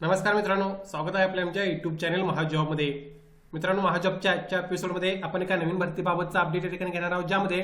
नमस्कार मित्रांनो स्वागत आहे आपल्या आमच्या युट्यूब चॅनल महाजॉबमध्ये. मित्रांनो महाजॉबच्या आजच्या एपिसोडमध्ये आपण एका नवीन भरतीबाबतचा अपडेट या ठिकाणी घेणार आहोत ज्यामध्ये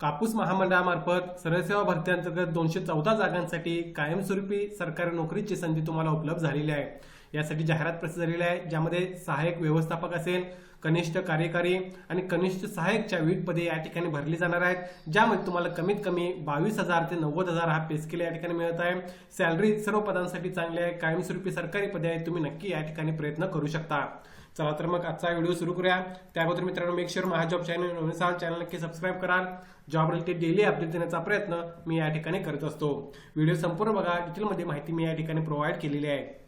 कापूस महामंडळामार्फत सरळसेवा भरती अंतर्गत दोनशे चौदा जागांसाठी कायमस्वरूपी सरकारी नोकरीची संधी तुम्हाला उपलब्ध झालेली आहे. यासाठी जाहिरात प्रसिद्ध झालेली आहे ज्यामध्ये सहाय्यक व्यवस्थापक असेल कनिष्ठ कार्यकारी आणि कनिष्ठ सहाय्यकच्या विविध पदे या ठिकाणी भरली जाणार आहेत. ज्यामध्ये तुम्हाला कमीत कमी बावीस हजार ते नव्वद हजार हा पे स्केल या ठिकाणी मिळत आहे. सॅलरी सर्व पदांसाठी चांगली आहे. कायमस्वरूपी सरकारी पदे आहेत. तुम्ही नक्की या ठिकाणी प्रयत्न करू शकता. चला तर मग आजचा व्हिडिओ सुरू करूया. त्या अगोदर मित्रांनो मेक शुअर महाजॉब चॅनल अनुसार चॅनल नक्की सबस्क्राईब कराल जॉब रिलेटेड डेली अपडेट देण्याचा प्रयत्न मी या ठिकाणी करत असतो. व्हिडिओ संपूर्ण बघा. डिटेलमध्ये माहिती मी या ठिकाणी प्रोव्हाइड केलेली आहे.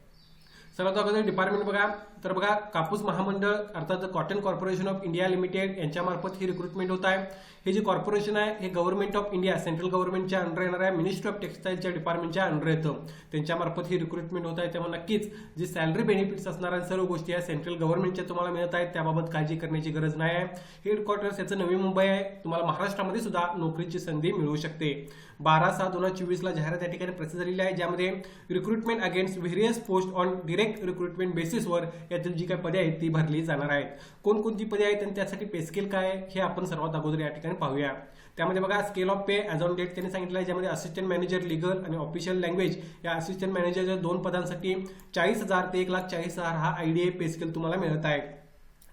सर्वात अगोदर डिपार्टमेंट बघा. तर बघा कापूस महामंडळ अर्थात cotton corporation of India limited यांच्यामार्फत ही रिक्रुटमेंट होत आहे. हे जे कॉर्पोरेशन आहे हे गव्हर्नमेंट ऑफ इंडिया सेंट्रल गव्हर्नमेंटच्या अंडर येणार आहे. मिनिस्ट्री ऑफ टेक्सटाईलच्या डिपार्टमेंटच्या अंडर येतं. त्यांच्यामार्फत ही रिक्रुटमेंट होत आहे. त्यामुळे नक्कीच जी सॅलरी बेनिफिट्स असणाऱ्या सर्व गोष्टी आहेत सेंट्रल गव्हर्नमेंटच्या तुम्हाला मिळत आहेत त्याबाबत काळजी करण्याची गरज नाही आहे. हेडक्वार्टर्स याचं नवी मुंबई आहे. तुम्हाला महाराष्ट्रामध्ये सुद्धा नोकरीची संधी मिळू शकते. बारा सहा दोन हजार चोवीसला जाहिरात या ठिकाणी प्रसिद्ध झालेली आहे ज्यामध्ये recruitment against various post on direct recruitment बेसिसवर यातील जी काही पदे आहेत ती भरली जाणार आहेत. कोणकोणती पदे आहेत आणि त्यासाठी पे स्केल काय हे आपण सर्वात अगोदर या ठिकाणी पाहूया. त्यामध्ये बघा scale of pay as on date त्यांनी सांगितलं आहे ज्यामध्ये असिस्टंट मॅनेजर लिगल आणि ऑफिशियल लँग्वेज या असिस्टंट मॅनेजरच्या दोन पदांसाठी चाळीस हजार ते एक लाख चाळीस हजार हा आयडीए पे स्केल तुम्हाला मिळत आहे.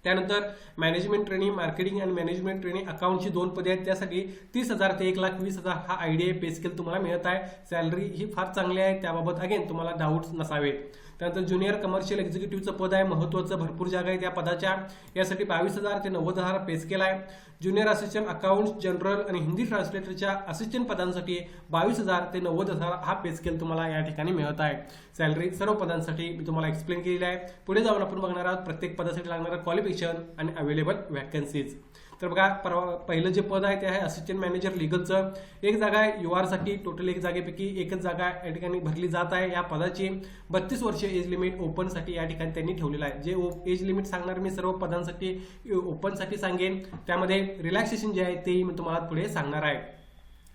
त्यानंतर मॅनेजमेंट ट्रेनिंग मार्केटिंग आणि मॅनेजमेंट ट्रेनिंग अकाउंटची दोन पदे आहेत त्यासाठी तीस हजार ते एक लाख वीस हजार हा आयडिया पे स्केल तुम्हाला मिळत आहे. सॅलरी ही फार चांगली आहे त्याबाबत अगेन तुम्हाला डाऊट्स नसावेत. त्यानंतर ज्युनियर कमर्शियल एक्झिक्युटिव्हचं पद आहे महत्वाचं भरपूर जागा आहे त्या पदाच्या. यासाठी बावीस हजार ते नव्वद हजार पे स्केल आहे. ज्युनियर असिस्टंट अकाउंट्स जनरल आणि हिंदी ट्रान्सलेटरच्या असिस्टंट पदांसाठी बावीस हजार ते नव्वद हजार हा पे स्केल तुम्हाला या ठिकाणी मिळत आहे. सॅलरी सर्व पदांसाठी मी तुम्हाला एक्सप्लेन केलेली आहे. पुढे जाऊन आपण बघणार आहोत प्रत्येक पदासाठी लागणारं क्वालिफिकेशन आणि अवेलेबल वॅकन्सीज तर बघा परवा पहिलं जे पद आहे ते आहे असिस्टंट मॅनेजर लिगलचं एक जागा आहे यू आरसाठी टोटल एक जागेपैकी एकच जागा या ठिकाणी भरली जात आहे. या पदाची बत्तीस वर्ष एज लिमिट ओपनसाठी या ठिकाणी त्यांनी ठेवलेलं आहे. जे एज लिमिट सांगणार मी सर्व पदांसाठी ओपनसाठी सांगेन. त्यामध्ये रिलॅक्सेशन जे आहे तेही मी तुम्हाला पुढे सांगणार आहे.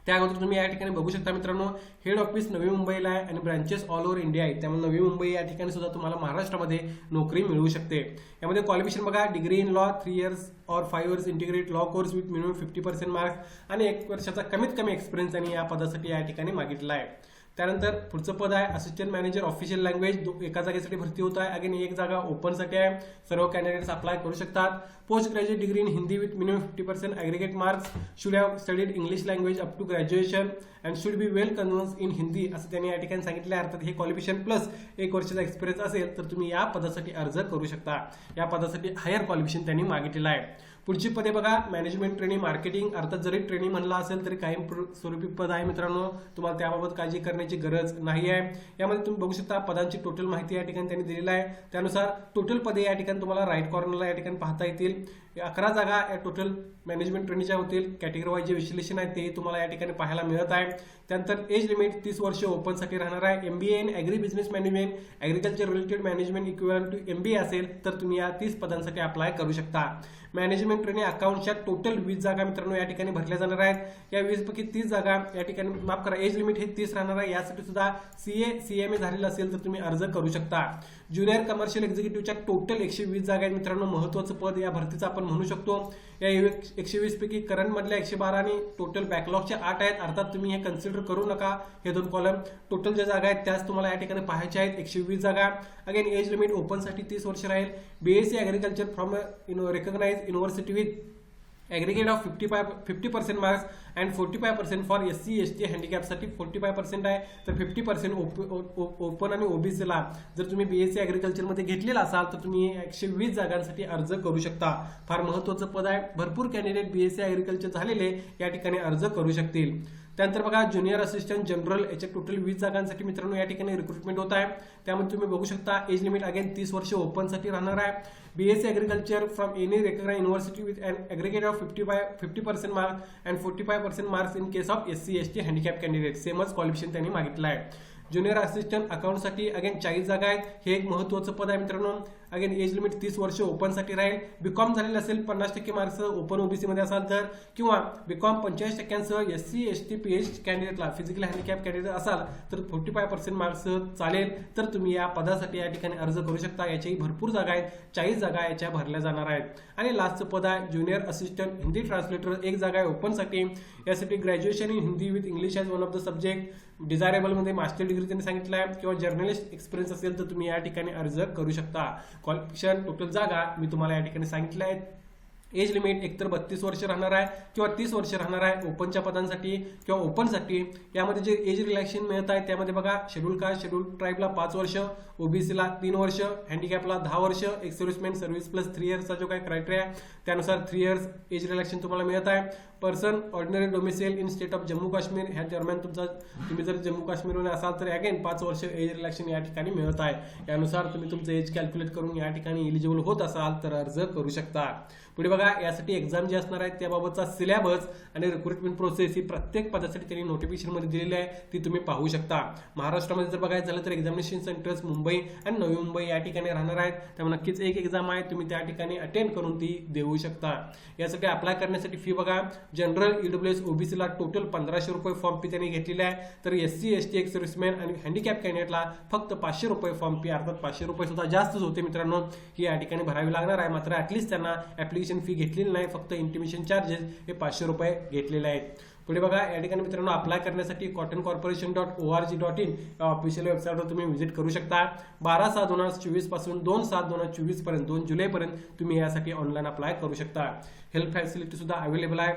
त्या अगोदर तुम्ही या ठिकाणी बघू शकता मित्रांनो हेड ऑफिस नवी मुंबईला आहे आणि ब्रांचेस ऑल ओव्हर इंडिया आहेत. त्यामुळे नवी मुंबई या ठिकाणी सुद्धा तुम्हाला महाराष्ट्रामध्ये नोकरी मिळू शकते. यामध्ये क्वालिफिकेशन बघा degree in law three years or five years integrate law course with minimum fifty percent marks आणि एक वर्षाचा कमीत कमी एक्सपिरियन्स त्यांनी या पदासाठी या ठिकाणी मागितला आहे. त्यानंतर पुढचं पद आहे असिस्टंट मॅनेजर ऑफिशियल लँग्वेज एका जागेसाठी भरती होत आहे. अगेन एक जागा ओपनसाठी आहे. सर्व कॅन्डिडेट्स अप्लाय करू शकतात. Post graduate degree in Hindi with minimum fifty percent aggregate marks should have studied English language up to graduation and should be well conversant in Hindi असं त्यांनी या ठिकाणी सांगितलं. आहे अर्थात हे क्वालिफिकेशन प्लस एक वर्षाचा एक्सपिरियन्स असेल तर तुम्ही या पदासाठी अर्ज करू शकता. या पदासाठी हायर क्वालिफिकेशन त्यांनी मागितलेलं आहे. पुढची पदे बघा. मॅनेजमेंट ट्रेनिंग मार्केटिंग अर्थात जरी ट्रेनिंग म्हणला असेल तरी काही स्वरूपी पद आहे मित्रांनो. तुम्हाला त्याबाबत काळजी करण्याची गरज नाही आहे. यामध्ये तुम्ही बघू शकता पदांची टोटल माहिती या ठिकाणी त्यांनी दिलेली आहे. त्यानुसार टोटल पदे या ठिकाणी तुम्हाला राईट कॉर्नरला या ठिकाणी पाहता येतील. अकरा जागा या टोटल मॅनेजमेंट ट्रेनिंगच्या होतील. कॅटेगरी वाईज जे विश्लेषण आहे ते तुम्हाला या ठिकाणी पाहायला मिळत आहे. त्यानंतर एज लिमिट तीस वर्ष ओपनसाठी राहणार आहे. M B A in agri business management agriculture related management equivalent to M B असेल तर तुम्ही या तीस पदांसाठी अप्लाय करू शकता. मॅनेजमेंट ट्रेनिंग अकाउंटच्या टोटल वीस जागा मित्रांनो या ठिकाणी भरल्या जाणार आहेत. या वीस पैकी तीस जागा या ठिकाणी माफ करा एज लिमिट हे तीस राहणार आहे. यासाठी सुद्धा सीए सीएमए झालेलं असेल तर तुम्ही अर्ज करू शकता. ज्युनियर कमर्शियल एक्झिक्युटिव्हच्या टोटल एकशे वीस जागा आहेत मित्रांनो. महत्वाचं पद या भरतीचं आपण म्हणू शकतो. या एकशे वीस पैकी करंट मधल्या एकशे बारा आणि टोटल बॅकलॉगच्या आठ आहेत. अर्थात तुम्ही हे कन्सिडर करू नका. हे दोन कॉलम टोटल ज्या जागा आहेत त्याच तुम्हाला या ठिकाणी पाहायच्या आहेत. एकशे वीस जागा. अगेन एज लिमिट ओपनसाठी तीस वर्ष राहील. BSc agriculture from recognise university with aggregate of fifty five fifty percent marks and forty five percent for S C S T हँडिकॅपसाठी forty five percent आहे तर फिफ्टी पर्सेंट ओपन आणि ओबीसीला जर तुम्ही बी S C ॲग्रिकल्चरमध्ये घेतलेला असाल तर तुम्ही एकशे वीस जागांसाठी अर्ज करू शकता. फार महत्त्वाचं पद आहे. भरपूर कॅन्डिडेट सी ॲग्रिकल्चर झालेले या ठिकाणी अर्ज करू शकतील. त्यानंतर बघा ज्युनियर असिस्टंट जनरल याच्या टोटल वीस जागांसाठी मित्रांनो या ठिकाणी रिक्रुटमेंट होत आहे. त्यामध्ये तुम्ही बघू शकता एज लिमिट अगेन तीस वर्ष ओपनसाठी राहणार आहे. BSc agriculture from any recognise university with and aggregate of fifty five fifty percent mark and forty five percent marks in case of S C S T handicap candidate सेमच qualification त्यांनी मागितलं आहे. Junior assistant अकाउंटसाठी again चाळीस जागा आहेत. हे एक महत्त्वाचं पद आहे मित्रांनो. अगेन एज लिमिट तीस वर्ष ओपनसाठी राहील. बीकॉम झालेलं असेल पन्नास टक्के मार्क्स ओपन ओबीसी मध्ये असाल तर. किंवा बीकॉम पंचेचाळीस टक्क्यांसह S C S T P H कॅन्डिडेटला physical handicap candidate असाल तर फोर्टी फाय पर्सेंट मार्क्स चालेल. तर तुम्ही या पदासाठी या ठिकाणी अर्ज करू शकता. याच्याही भरपूर जागा आहेत. चाळीस जागा याच्या भरल्या जाणार आहेत. आणि लास्टचं पद आहे ज्युनियर असिस्टंट हिंदी ट्रान्सलेटर एक जागा आहे ओपनसाठी यासाठी graduation in Hindi with English as one of the subject डिझायरेबलमध्ये master degree त्यांनी सांगितलं आहे किंवा जर्नलिस्ट एक्सपिरियन्स असेल तर तुम्ही या ठिकाणी अर्ज करू शकता. क्वालिफिकेशन टोटल जागा मी तुम्हाला या ठिकाणी सांगितलं आहे एज लिमिट एकतर बत्तीस वर्ष राहणार आहे किंवा तीस वर्ष राहणार आहे ओपनच्या पदांसाठी किंवा ओपनसाठी. यामध्ये जे एज रिलॅक्शन मिळत आहे त्यामध्ये बघा शेड्यूल कास्ट शेड्यूल ट्राईबला पाच वर्ष ओबीसीला तीन वर्ष हँडिकॅपला दहा वर्ष एक सर्व्हिसमॅन सर्व्हिस प्लस थ्री इयर्सचा जो काही क्रायटेरिया त्यानुसार थ्री इयर्स एज रिलॅक्शन तुम्हाला मिळत आहे. Person ordinary domicile in state of Jammu Kashmir ह्या दरम्यान तुमचा तुम्ही जर जम्मू काश्मीरमध्ये असाल तर अगेन पाच वर्ष एज रिलॅक्शन या ठिकाणी मिळत आहे. यानुसार तुम्ही तुमचं एज कॅल्क्युलेट करून या ठिकाणी इलिजिबल होत असाल तर अर्ज करू शकता. पुढे बघा यासाठी एक्झाम जी असणार आहे त्याबाबतचा सिलेबस आणि रिक्रुटमेंट प्रोसेस ही प्रत्येक पदासाठी त्यांनी नोटिफिकेशनमध्ये दिलेली आहे ती तुम्ही पाहू शकता. महाराष्ट्रामध्ये जर बघायचं झालं तर एक्झामिनेशन सेंटर्स मुंबई आणि नवी मुंबई या ठिकाणी राहणार आहेत. त्यामुळे नक्कीच एक एक्झाम आहे तुम्ही त्या ठिकाणी अटेंड करून ती देऊ शकता. यासाठी अप्लाय करण्यासाठी फी बघा जनरल ईडब्ल्यू एस ओबीसीला टोटल पंधराशे रुपये फॉर्म फी त्यांनी घेतलेली आहे. तर S C S T ex serviceman आणि हँडिकॅप कॅन्डिडेटला फक्त पाचशे रुपये फॉर्म फी अर्थात पाचशे रुपये सुद्धा जास्तच होते मित्रांनो ही या ठिकाणी भरावी लागणार आहे. मात्र ऍटलीस्ट त्यांना ऍप्लिकेशन फी घेतलेली नाही फक्त इंटिमेशन चार्जेस हे पाचशे रुपये घेतलेले आहेत. पुढे बघा या ठिकाणी मित्रांनो अप्लाय करण्यासाठी cotton corporation dot O R G dot in या ऑफिशियल वेबसाईटवर तुम्ही व्हिजिट करू शकता. बारा सात दोन हजार चोवीसपासून दोन सात दोन हजार चोवीसपर्यंत दोन जुलैपर्यंत तुम्ही यासाठी ऑनलाईन अप्लाय करू शकता. हेल्प फॅसिलिटी सुद्धा अवेलेबल आहे.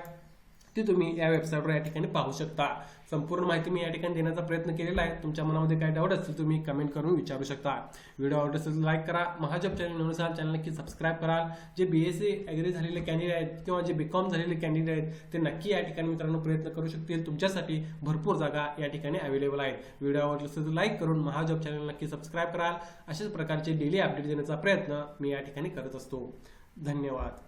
ती तुम्ही या वेबसाईटवर या ठिकाणी पाहू शकता. संपूर्ण माहिती मी या ठिकाणी देण्याचा प्रयत्न केलेला आहे. तुमच्या मनामध्ये काय डाऊट असतील तुम्ही कमेंट करून विचारू शकता. व्हिडिओ आवडत असेल लाईक करा. महाजब चॅनल नव्हतं चॅनल नक्की सबस्क्राईब कराल जे बी एस सी ॲग्री झालेले कॅन्डिडेट आहेत किंवा जे बी कॉम झालेले कॅन्डिडेट आहेत ते नक्की या ठिकाणी मित्रांनो प्रयत्न करू शकतील. तुमच्यासाठी भरपूर जागा या ठिकाणी अवेलेबल आहेत. व्हिडिओ आवडला असेल तर लाईक करून महाजब चॅनल नक्की सबस्क्राईब कराल. अशाच प्रकारचे डेली अपडेट देण्याचा प्रयत्न मी या ठिकाणी करत असतो. धन्यवाद.